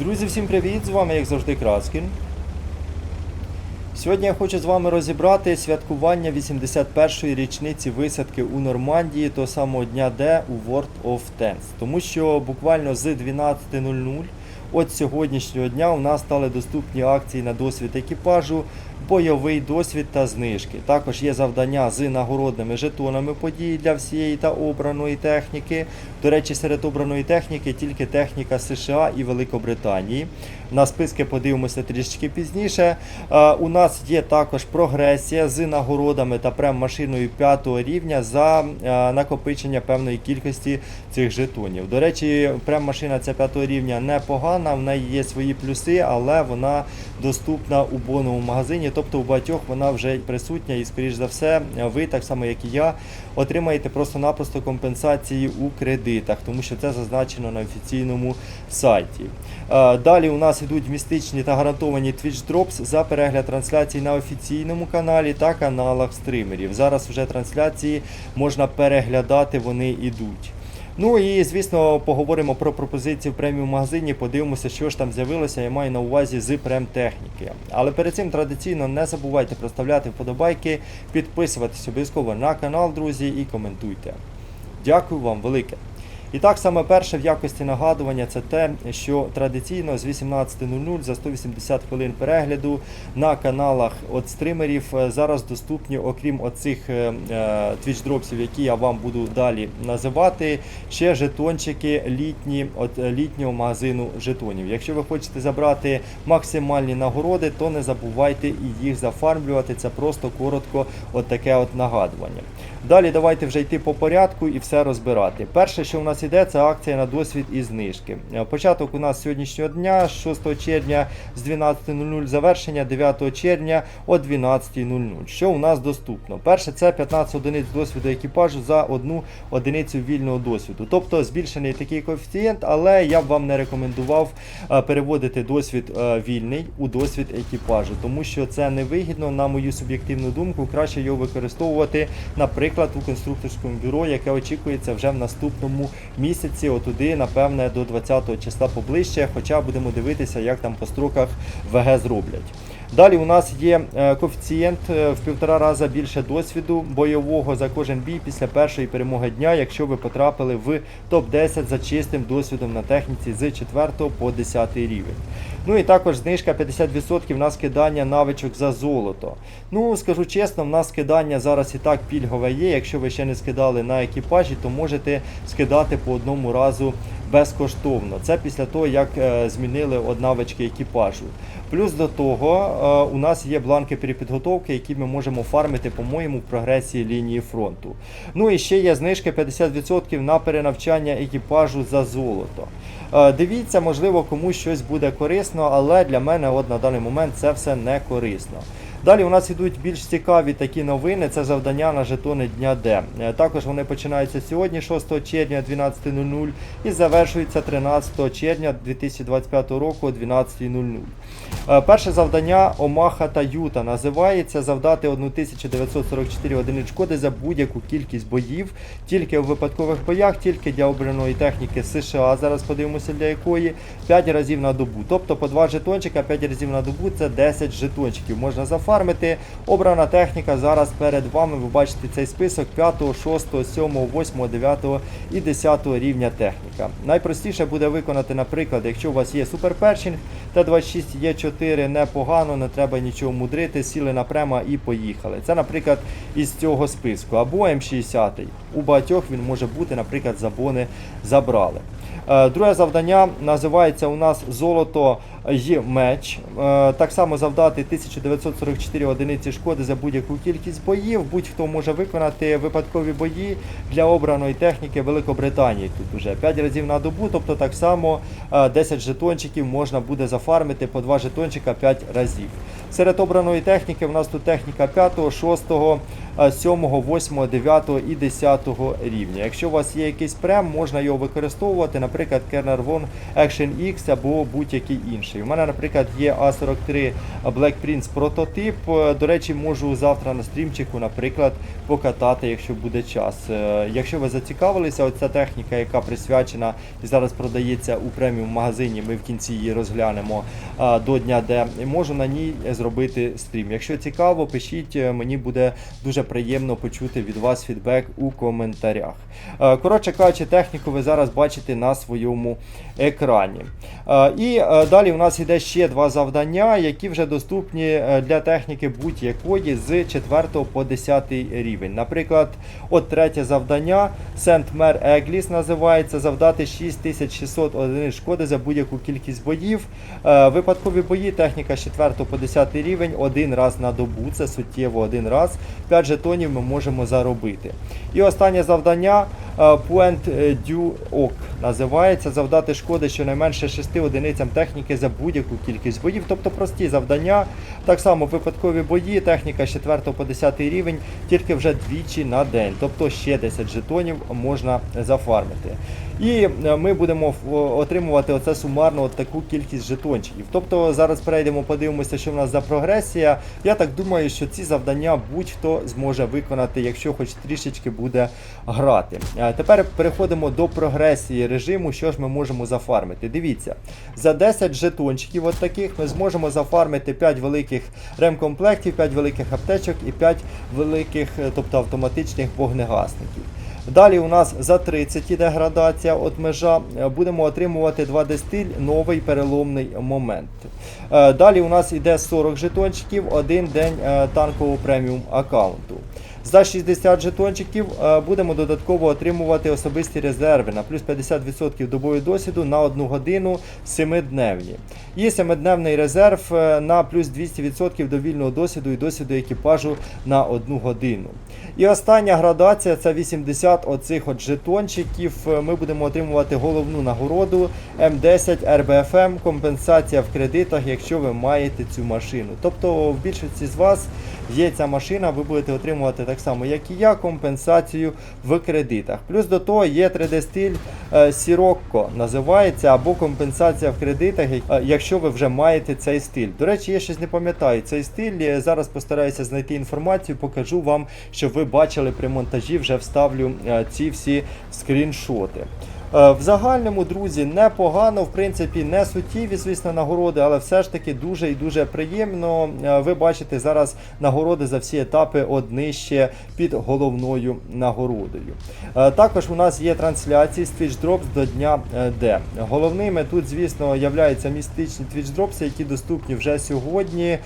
Друзі, всім привіт! З вами, як завжди, Краскін. Сьогодні я хочу з вами розібрати святкування 81-ї річниці висадки у Нормандії того самого дня Д у World of Tanks. Тому що буквально з 12.00 от сьогоднішнього дня у нас стали доступні акції на досвід екіпажу, бойовий досвід та знижки. Також є завдання з нагородними жетонами події для всієї та обраної техніки. До речі, серед обраної техніки тільки техніка США і Великобританії. На списки подивимося трішки пізніше. Е, У нас є також прогресія з нагородами та прем-машиною 5 рівня за е, накопичення певної кількості цих жетонів. До речі, прем-машина ця 5 рівня непогана, в неї є свої плюси, але вона доступна у бонному магазині, тобто у багатьох вона вже присутня і, скоріш за все, ви, так само як і я, отримаєте просто-напросто компенсації у кредитах, тому що це зазначено на офіційному сайті. Е, Далі у нас йдуть містичні та гарантовані Twitch Drops за перегляд трансляцій на офіційному каналі та каналах стримерів. Зараз вже трансляції можна переглядати, вони йдуть. Ну і звісно, поговоримо про пропозиції в преміум магазині. Подивимося, що ж там з'явилося. Я маю на увазі з прем-техніки. Але перед цим традиційно не забувайте проставляти вподобайки, підписуватись обов'язково на канал, друзі, і коментуйте. Дякую вам велике. І так саме перше в якості нагадування це те, що традиційно з 18.00 за 180 хвилин перегляду на каналах от стримерів е, зараз доступні, окрім оцих е, е, які я вам буду далі називати, ще жетончики літні от літнього магазину жетонів. Якщо ви хочете забрати максимальні нагороди, то не забувайте і їх зафармлювати. Це просто коротко от таке от нагадування. Далі давайте вже йти по порядку і все розбирати. Перше, що у нас іде, це акція на досвід і знижки. Е, Початок у нас сьогоднішнього дня, 6 червня з 12.00, завершення 9 червня о 12.00. Що у нас доступно? Перше, це 15 одиниць досвіду екіпажу за одну одиницю вільного досвіду. Тобто збільшений такий коефіцієнт, але я б вам не рекомендував е, переводити досвід е, вільний у досвід екіпажу, тому що це невигідно, на мою суб'єктивну думку, краще його використовувати, наприклад, у конструкторському бюро, яке очікується вже в наступному місяці, отуди, напевне, до 20 числа поближче, хоча будемо дивитися, як там по строках ВГ зроблять. Далі у нас є е, коефіцієнт е, в півтора рази більше досвіду бойового за кожен бій після першої перемоги дня, якщо ви потрапили в топ-10 за чистим досвідом на техніці з 4 по 10 рівень. Ну і також знижка 50% на скидання навичок за золото. Ну, скажу чесно, в нас скидання зараз і так пільгове є. Якщо ви ще не скидали на екіпажі, то можете скидати по одному разу безкоштовно. Це після того, як е, змінили от навички екіпажу. Плюс до того, е, у нас є бланки перепідготовки, які ми можемо фармити, по-моєму, в прогресії лінії фронту. Ну і ще є знижка 50% на перенавчання екіпажу за золото. Е, Дивіться, можливо, комусь щось буде корисно, але для мене от на даний момент це все не корисно. Далі у нас йдуть більш цікаві такі новини. Це завдання на жетони дня Д. Е, Також вони починаються сьогодні, 6 червня 12.00 і завершуються 13 червня 2025 року о 12.00. Е, Перше завдання Омаха та Юта називається завдати 1944 одиниць шкоди за будь-яку кількість боїв, тільки у випадкових боях, тільки для обраної техніки США. Зараз подивимося для якої 5 разів на добу. Тобто по 2 жетончика 5 разів на добу це 10 жетончиків. Можна зафармити. Обрана техніка зараз перед вами. Ви бачите цей список 5, 6, 7, 8, 9 і 10 рівня техніка. Найпростіше буде виконати, наприклад, якщо у вас є суперпершинг, Т-26 є 4 непогано, не треба нічого мудрити, сіли напрямо і поїхали. Це, наприклад, із цього списку. Або М60. У багатьох він може бути, наприклад, забони забрали. Е, Друге завдання називається у нас золото й меч. Е, Так само завдати 1944 одиниці шкоди за будь-яку кількість боїв. Будь-хто може виконати випадкові бої для обраної техніки Великобританії. Тут уже 5 разів на добу, тобто так само е, 10 жетончиків можна буде зафармити по 2 жетончика 5 разів. Серед обраної техніки у нас тут техніка 5, 6, е, 7, 8, 9 і 10 рівня. Якщо у вас є якийсь прем, можна його використовувати, наприклад, Kernel One Action X або будь-який інший. У мене, наприклад, є A43 Black Prince прототип. Е, До речі, можу завтра на стрімчику, наприклад, покатати, якщо буде час. Е, Якщо ви зацікавилися, оця техніка, яка присвячена і зараз продається у преміум магазині, ми в кінці її розглянемо до дня, де можу на ній зробити стрім. Якщо цікаво, пишіть, е, мені буде дуже приємно почути від вас фідбек у коментарях. Е, Коротше кажучи, техніку ви зараз бачите на своєму екрані. Е, І е, далі у нас іде ще два завдання, які вже доступні для техніки будь-якої з 4 по 10 рівень. Наприклад, от третє завдання Сент-Мер Егліс називається завдати 6600 одиниць шкоди за будь-яку кількість боїв. Випадкові бої, техніка з 4 по 10 рівень один раз на добу, це суттєво один раз. 5 жетонів ми можемо заробити. І останнє завдання е, Point du Oak називається завдати шкоди щонайменше 6 одиницям техніки за будь-яку кількість боїв, тобто прості завдання. Так само випадкові бої, техніка з 4 по 10 рівень, тільки вже двічі на день, тобто ще 10 жетонів можна зафармити. І е, ми будемо отримувати оце сумарно от таку кількість жетончиків. Тобто зараз перейдемо, подивимося, що в нас за прогресія. Я так думаю, що ці завдання будь-хто зможе виконати, якщо хоч трішечки буде грати. Е, Тепер переходимо до прогресії режиму, що ж ми можемо зафармити. Дивіться, за 10 жетончиків от таких ми зможемо зафармити 5 великих ремкомплектів, 5 великих аптечок і 5 великих, е, тобто автоматичних вогнегасників. Далі у нас за 30 іде градація от межа. Е, Будемо отримувати 2 дистиль, новий переломний момент. Е, Далі у нас іде 40 жетончиків, один день е, танкового преміум аккаунту. За 60 жетончиків будемо додатково отримувати особисті резерви на плюс 50% добового досвіду на 1 годину 7-дневні. І 7-дневний резерв на плюс 200% до вільного досвіду і досвіду екіпажу на 1 годину. І остання градація це 80 оцих от жетончиків. Е, Ми будемо отримувати головну нагороду М10 РБФМ, компенсація в кредитах, якщо ви маєте цю машину. Тобто в більшості з вас є ця машина, ви будете отримувати так само, як і я, компенсацію в кредитах. Плюс до того є 3D-стиль е, Sirocco, називається, або компенсація в кредитах, е, якщо ви вже маєте цей стиль. До речі, я щось не пам'ятаю цей стиль. Зараз постараюся знайти інформацію, покажу вам, щоб ви бачили при монтажі, вже вставлю е, ці всі скріншоти. Е, В загальному, друзі, непогано, в принципі, не суттєві, звісно, нагороди, але все ж таки дуже і дуже приємно. Е, Ви бачите зараз нагороди за всі етапи от нижче під головною нагородою. Е, Також у нас є трансляції з Twitch Drops до дня Д. Головними тут, звісно, являються містичні Twitch Drops, які доступні вже сьогодні.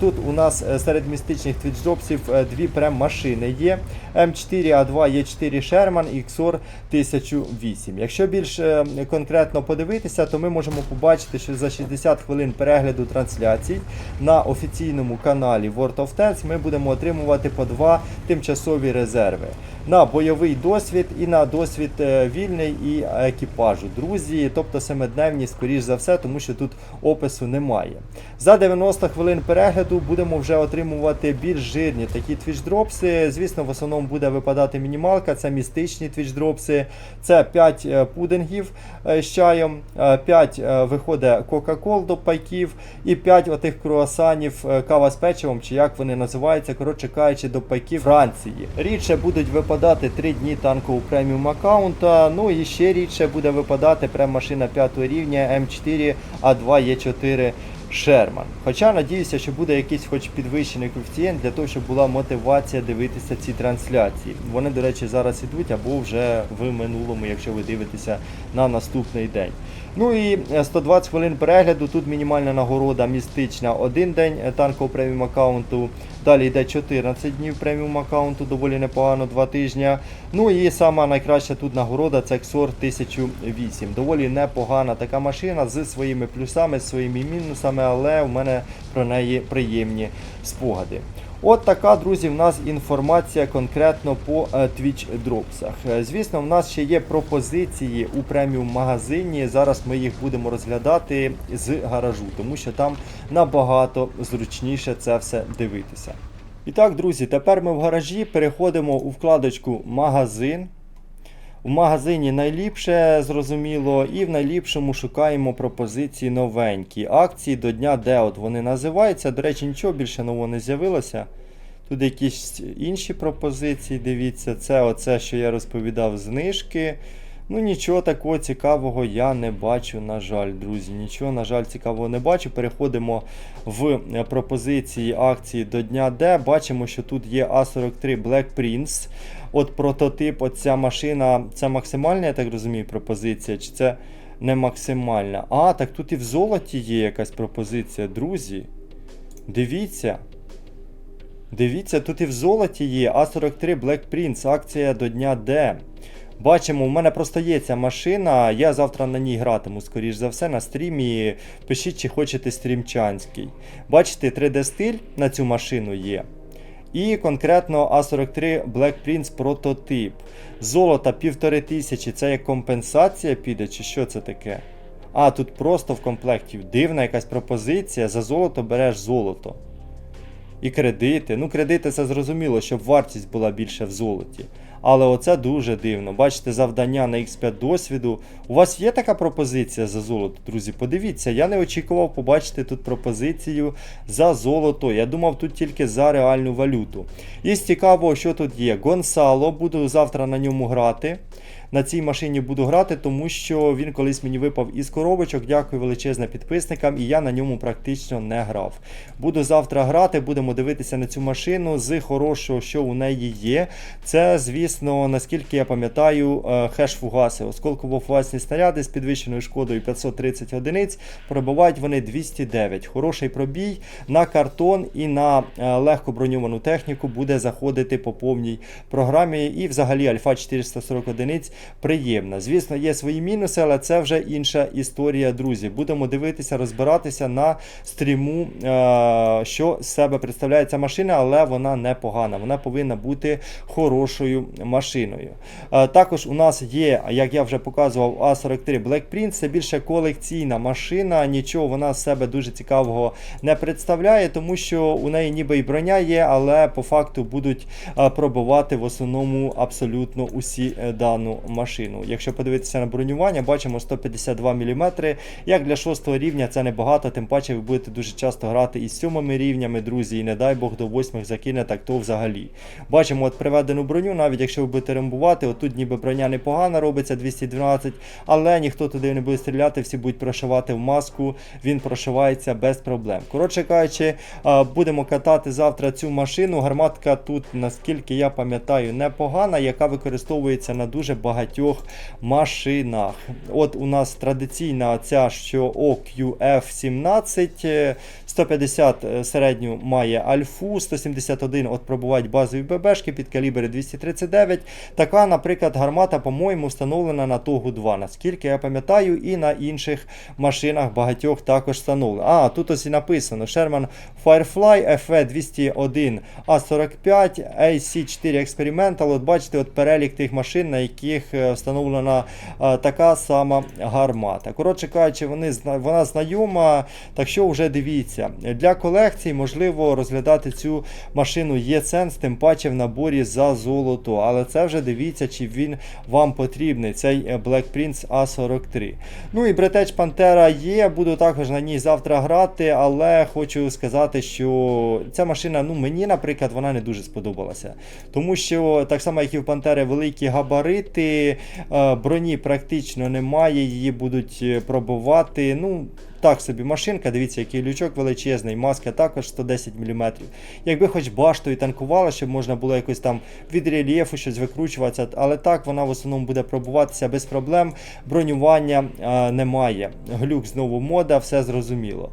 Тут у нас серед містичних Twitch Dropsів е, дві прем-машини є. М4А2 Е4 Sherman і XOR 1008. Якщо більш е, конкретно подивитися, то ми можемо побачити, що за 60 хвилин перегляду трансляцій на офіційному каналі World of Tanks ми будемо отримувати по два тимчасові резерви. На бойовий досвід і на досвід е, вільний і екіпажу. Друзі, тобто семидневні, скоріш за все, тому що тут опису немає. За 90 хвилин перегляду будемо вже отримувати більш жирні такі твічдропси. Звісно, в основному буде випадати мінімалка, це містичні твічдропси, це 5 е, пудингів е, з чаєм, 5 виходить Кока-Кол до пайків і 5 отих круасанів е, кава з печивом, чи як вони називаються, коротше кажучи, до пайків Франції. Рідше будуть випадати 3 дні танкового преміум аккаунта, ну і ще рідше буде випадати прем-машина 5 рівня М4 А2 Е4 Шерман. Хоча надіюся, що буде якийсь хоч підвищений коефіцієнт для того, щоб була мотивація дивитися ці трансляції. Вони, до речі, зараз ідуть або вже в минулому, якщо ви дивитеся на наступний день. Ну і е, 120 хвилин перегляду. Тут мінімальна нагорода містична один день е, танкового преміум аккаунту. Далі йде 14 днів преміум аккаунту, доволі непогано, 2 тижні. Ну і сама найкраща тут нагорода це XOR 1008. Доволі непогана така машина з своїми плюсами, з своїми мінусами, але у мене про неї приємні спогади. От така, друзі, в нас інформація конкретно по е, Twitch дропсах. Е, Звісно, в нас ще є пропозиції у преміум магазині. Зараз ми їх будемо розглядати з гаражу, тому що там набагато зручніше це все дивитися. І так, друзі, тепер ми в гаражі переходимо у вкладочку Магазин. У магазині найліпше, зрозуміло, і в найліпшому шукаємо пропозиції новенькі. Акції до дня де От вони називаються. До речі, нічого більше нового не з'явилося. Тут якісь інші пропозиції, дивіться, це оце, що я розповідав, знижки. Ну, нічого такого цікавого я не бачу, на жаль, друзі. Нічого, на жаль, цікавого не бачу. Переходимо в е, пропозиції акції до дня Д. Бачимо, що тут є А43 Black Prince. От прототип, оця машина, це максимальна, я так розумію, пропозиція, чи це не максимальна? А, так тут і в золоті є якась пропозиція, друзі. Дивіться. Дивіться, тут і в золоті є А43 Black Prince, акція до дня Д. Бачимо, у мене просто є ця машина. Я завтра на ній гратиму, скоріш за все, на стрімі. Пишіть, чи хочете стрімчанський. Бачите, 3D-стиль на цю машину є. І конкретно А43 Black Prince прототип. Золото 1500, це як компенсація піде, чи що це таке? А, тут просто в комплекті дивна якась пропозиція. За золото береш золото. І кредити. Ну, кредити це зрозуміло, щоб вартість була більше в золоті. Але оце дуже дивно. Бачите, завдання на X5 досвіду. У вас є така пропозиція за золото, друзі? Подивіться, я не очікував побачити тут пропозицію за золото. Я думав тут тільки за реальну валюту. І з цікавого, що тут є. Гонсало, буду завтра на ньому грати. На цій машині буду грати, тому що він колись мені випав із коробочок. Дякую величезне підписникам, і я на ньому практично не грав. Буду завтра грати, будемо дивитися на цю машину з хорошого, що у неї є. Це, звісно, наскільки я пам'ятаю, е, хеш-фугаси. Осколково-фугасні снаряди з підвищеною шкодою 530 одиниць. Пробивають вони 209. Хороший пробій на картон і на е, легко броньовану техніку буде заходити по повній програмі. І взагалі Альфа 440 одиниць приємна. Звісно, є свої мінуси, але це вже інша історія, друзі. Будемо дивитися, розбиратися на стріму, е, що з себе представляє ця машина, але вона непогана. Вона повинна бути хорошою машиною. Е, Також у нас є, як я вже показував, А43 Black Prince. Це більше колекційна машина. Нічого вона з себе дуже цікавого не представляє, тому що у неї ніби і броня є, але по факту будуть е, пробивати в основному абсолютно усі дану машину. Якщо подивитися на бронювання, бачимо 152 мм. Як для 6 рівня це небагато, тим паче ви будете дуже часто грати із 7 рівнями, друзі, і не дай Бог до 8 закине, так то взагалі. Бачимо от приведену броню, навіть якщо ви будете рембувати, отут ніби броня непогана робиться 212, але ніхто туди не буде стріляти, всі будуть прошивати в маску, він прошивається без проблем. Коротше кажучи, будемо катати завтра цю машину. Гарматка тут, наскільки я пам'ятаю, непогана, яка використовується на дуже багатьох машинах. От у нас традиційна ця, що OQF17. е, 150 е, середню має альфу, 171 от пробувають базові ББшки під калібри 239. Така, наприклад, гармата, по-моєму, встановлена на Тогу 2, наскільки я пам'ятаю, і на інших машинах багатьох також встановлена. А, тут ось і написано: Sherman Firefly FE201 A45 AC4 Experimental. От бачите, от перелік тих машин, на яких е, встановлена е, така сама гармата. Коротше кажучи, вони, вона знайома, так що вже дивіться. Для колекцій можливо розглядати цю машину є сенс, тим паче в наборі за золото. Але це вже дивіться, чи він вам потрібний. Цей е, Black Prince A43. Ну і Бретеч Пантера є, буду також на ній завтра грати, але хочу сказати, що ця машина, ну мені, наприклад, вона не дуже сподобалася. Тому що так само, як і в Пантери, великі габарити, е, броні практично немає, її будуть е, пробувати. Ну, так собі машинка, дивіться, який лючок величезний, маска також 110 мм. Якби хоч баштою танкувала, щоб можна було якось там від рельєфу щось викручуватися, але так вона в основному буде пробуватися без проблем. Бронювання е, немає. Глюк знову мода, все зрозуміло.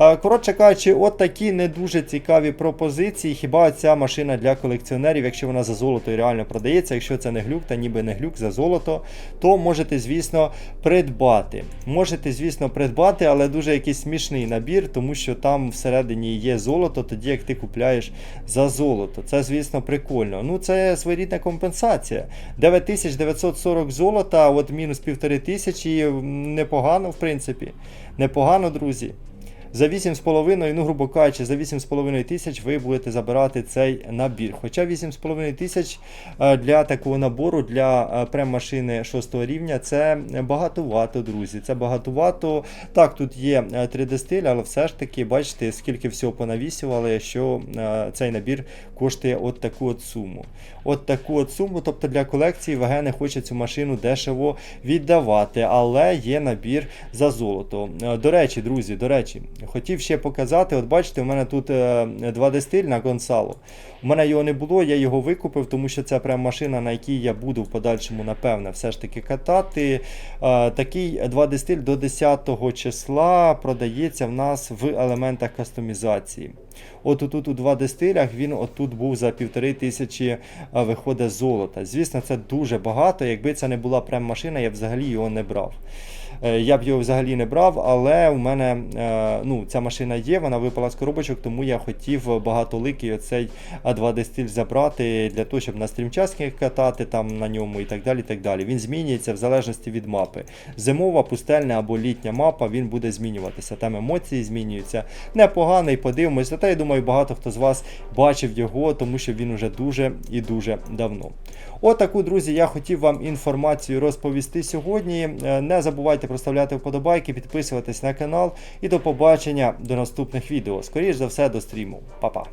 Е, коротше кажучи, от такі не дуже цікаві пропозиції. Хіба ця машина для колекціонерів, якщо вона за золото і реально продається, якщо це не глюк, та ніби не глюк за золото, то можете, звісно, придбати. Можете, звісно, придбати, але дуже якийсь смішний набір, тому що там всередині є золото, тоді як ти купляєш за золото. Це, звісно, прикольно. Ну, це своєрідна компенсація. 9940 золота, от мінус 1500, м, непогано, в принципі. Непогано, друзі. За 8,5, ну, грубо кажучи, за 8,5 тисяч ви будете забирати цей набір. Хоча 8,5 тисяч е, для такого набору, для е, прем-машини 6 рівня, це багатувато, друзі. Це багатувато. Так, тут є 3D-стиль, але все ж таки, бачите, скільки всього понавісювали, що е, цей набір коштує от таку от суму. От таку от суму, тобто для колекції ВГ не хоче цю машину дешево віддавати, але є набір за золото. Е, До речі, друзі, до речі, хотів ще показати, от бачите, у мене тут е, 2D-стиль на Гонсало. У мене його не було, я його викупив, тому що це прям машина, на якій я буду в подальшому, напевне, все ж таки катати. Е, Такий 2D-стиль до 10 числа продається в нас в елементах кастомізації. От тут у 2D стилях він отут був за півтори тисячі е, виходить золота. Звісно, це дуже багато. Якби це не була прем машина, я взагалі його не брав. Е, Я б його взагалі не брав, але у мене е, ну, ця машина є, вона випала з коробочок, тому я хотів багатоликий оцей 2D стиль забрати для того, щоб на стрімчасках катати там на ньому і так далі. і так далі. Він змінюється в залежності від мапи. Зимова, пустельна або літня мапа, він буде змінюватися. Там емоції змінюються. Непоганий, подивимося. Та я думаю, багато хто з вас бачив його, тому що він уже дуже і дуже давно. Отаку, друзі, я хотів вам інформацію розповісти сьогодні. Е, Не забувайте проставляти вподобайки, підписуватись на канал і до побачення до наступних відео. Скоріше за все, до стріму. Па-па!